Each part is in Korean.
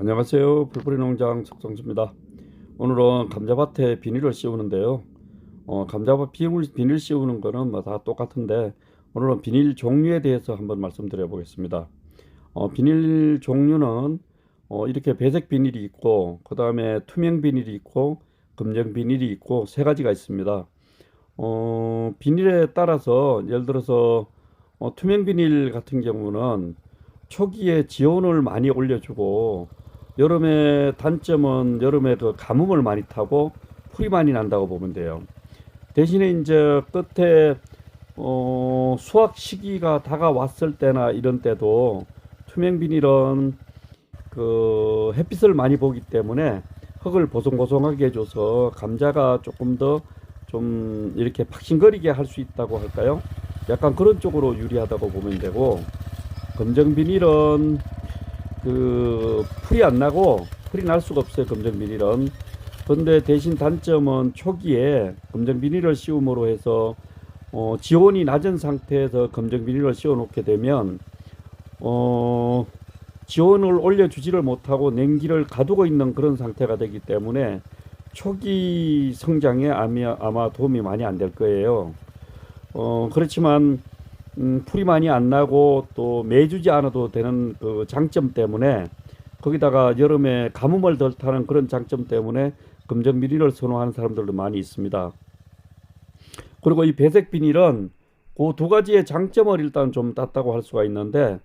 안녕하세요. 불뿌리 농장 석성수입니다. 오늘은 감자밭에 비닐을 씌우는데요. 어, 감자밭 비닐, 비닐 씌우는 거는 뭐 다 똑같은데 오늘은 비닐 종류에 대해서 한번 말씀드려 보겠습니다. 어, 비닐 종류는 어, 이렇게 배색 비닐이 있고 그 다음에 투명 비닐이 있고 검정 비닐이 있고 세 가지가 있습니다. 어, 비닐에 따라서 예를 들어서 어, 투명 비닐 같은 경우는 초기에 지온을 많이 올려주고 여름에 단점은 여름에 그 가뭄을 많이 타고 풀이 많이 난다고 보면 돼요. 대신에 이제 끝에 어, 수확 시기가 다가왔을 때나 이런 때도 투명 비닐은 그 햇빛을 많이 보기 때문에 흙을 보송보송하게 해줘서 감자가 조금 더 좀 이렇게 팍신거리게 할 수 있다고 할까요? 약간 그런 쪽으로 유리하다고 보면 되고 검정 비닐은 그 풀이 안 나고 풀이 날 수가 없어요 검정 비닐은 근데 대신 단점은 초기에 검정 비닐을 씌움으로 해서 어, 지온이 낮은 상태에서 검정 비닐을 씌워 놓게 되면 어, 지온을 올려주지를 못하고 냉기를 가두고 있는 그런 상태가 되기 때문에 초기 성장에 아마, 도움이 많이 안 될 거예요. 어, 그렇지만 음, 풀이 많이 안 나고 또 매주지 않아도 되는 그 장점 때문에 거기다가 여름에 가뭄을 덜 타는 그런 장점 때문에 검정 비닐을 선호하는 사람들도 많이 있습니다. 그리고 이 배색 비닐은 그 두 가지의 장점을 일단 좀 땄다고 할 수가 있는데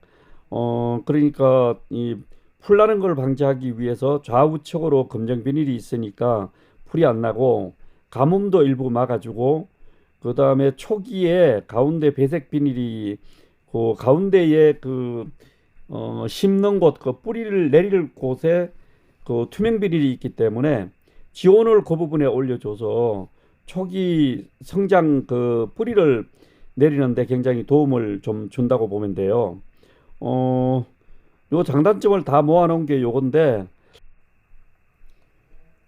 어 그러니까 이 풀나는 걸 방지하기 위해서 좌우측으로 검정 비닐이 있으니까 풀이 안 나고 가뭄도 일부 막아주고 그 다음에 초기에 가운데 배색 비닐이 그 가운데에 그 어, 심는 곳, 그 뿌리를 내릴 곳에 그 투명 비닐이 있기 때문에 지온을 그 부분에 올려줘서 초기 성장 그 뿌리를 내리는데 굉장히 도움을 좀 준다고 보면 돼요. 어, 요 장단점을 다 모아놓은 게 요건데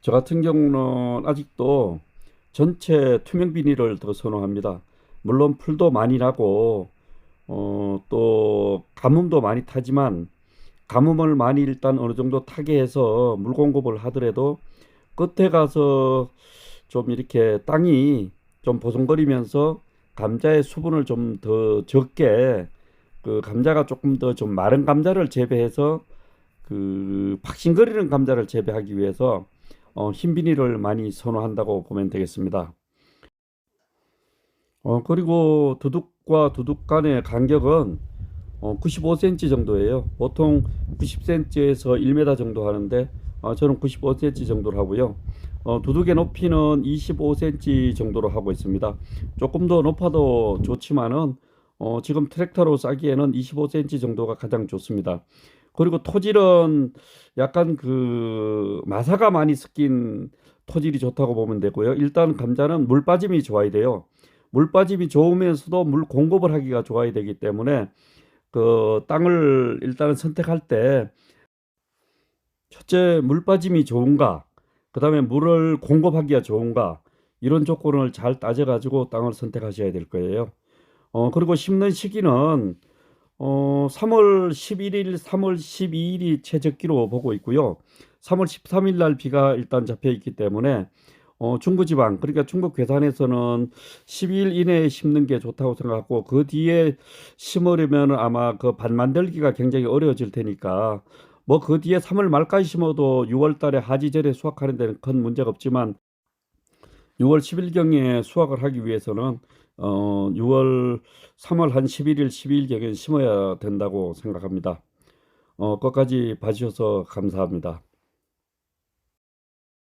저 같은 경우는 아직도 전체 투명 비닐을 더 선호합니다. 물론 풀도 많이 나고 어, 또 가뭄도 많이 타지만 가뭄을 많이 일단 어느 정도 타게 해서 물 공급을 하더라도 끝에 가서 좀 이렇게 땅이 좀 보송거리면서 감자의 수분을 좀 더 적게 그 감자가 조금 더 좀 마른 감자를 재배해서 그 팍신거리는 감자를 재배하기 위해서 어, 흰 비닐을 많이 선호한다고 보면 되겠습니다. 어, 그리고 두둑과 두둑 간의 간격은 어, 95cm 정도예요. 보통 90cm에서 1m 정도 하는데 어, 저는 95cm 정도로 하고요. 어, 두둑의 높이는 25cm 정도로 하고 있습니다. 조금 더 높아도 좋지만은 어, 지금 트랙터로 싸기에는 25cm 정도가 가장 좋습니다. 그리고 토질은 약간 그 마사가 많이 섞인 토질이 좋다고 보면 되고요. 일단 감자는 물 빠짐이 좋아야 돼요. 물 빠짐이 좋으면서도 물 공급을 하기가 좋아야 되기 때문에 그 땅을 일단은 선택할 때 첫째 물 빠짐이 좋은가, 그 다음에 물을 공급하기가 좋은가 이런 조건을 잘 따져가지고 땅을 선택하셔야 될 거예요. 어, 그리고 심는 시기는 어, 3월 11일, 3월 12일이 최적기로 보고 있고요. 3월 13일 날 비가 일단 잡혀 있기 때문에 어, 중부지방 그러니까 중국 괴산에서는 12일 이내에 심는 게 좋다고 생각하고 그 뒤에 심으려면 아마 그 반 만들기가 굉장히 어려워질 테니까 뭐 그 뒤에 3월 말까지 심어도 6월 달에 하지절에 수확하는 데는 큰 문제가 없지만 6월 10일경에 수확을 하기 위해서는 어 6월 3월 한 11일 12일 경에 심어야 된다고 생각합니다. 어 끝까지 봐주셔서 감사합니다.